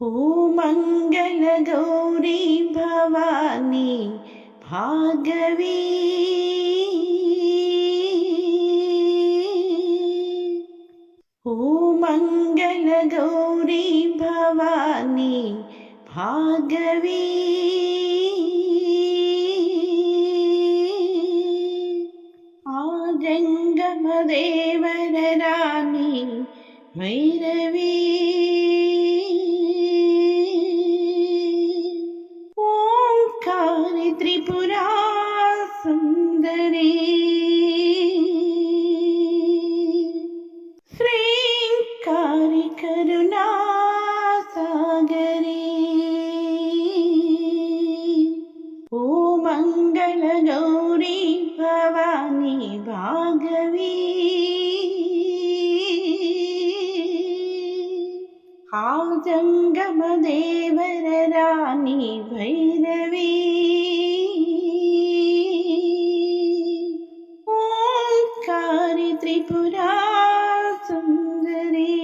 ओ मङ्गलगौरी भवानी भागवी ओ मङ्गलगौरी भवानी भागवी आजङ्गमदेवरराणि भैरवी त्रिपुरा सुन्दरी श्रीङ्कारि करुणा सागरी ओ मङ्गलगौरी भवानी भागवी। आजङ्गमदेवरराणि भैरवी त्रिपुरा सुन्दरी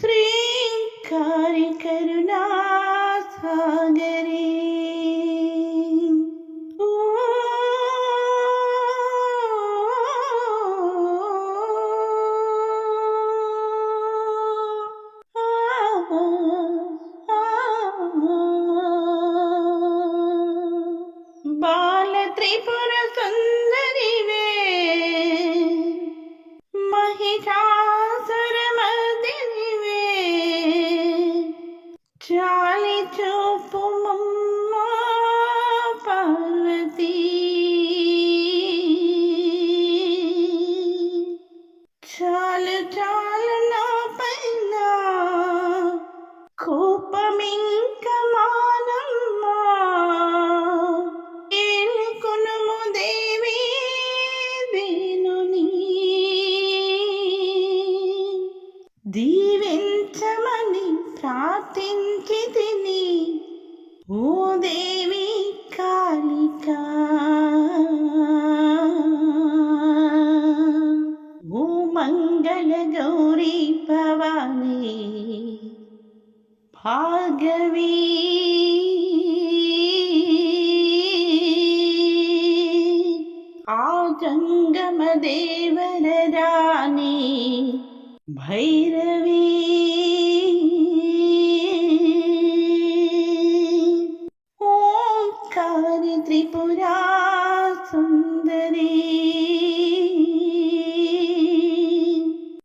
श्रीङ्कारि करुणा सागरी దీవించమని ప్రార్థించి తిని ఓ దేవి కాళిక ఓ మంగళ గౌరీ భవానీ భాగవీ ఆజంగమ దేవర भैरवी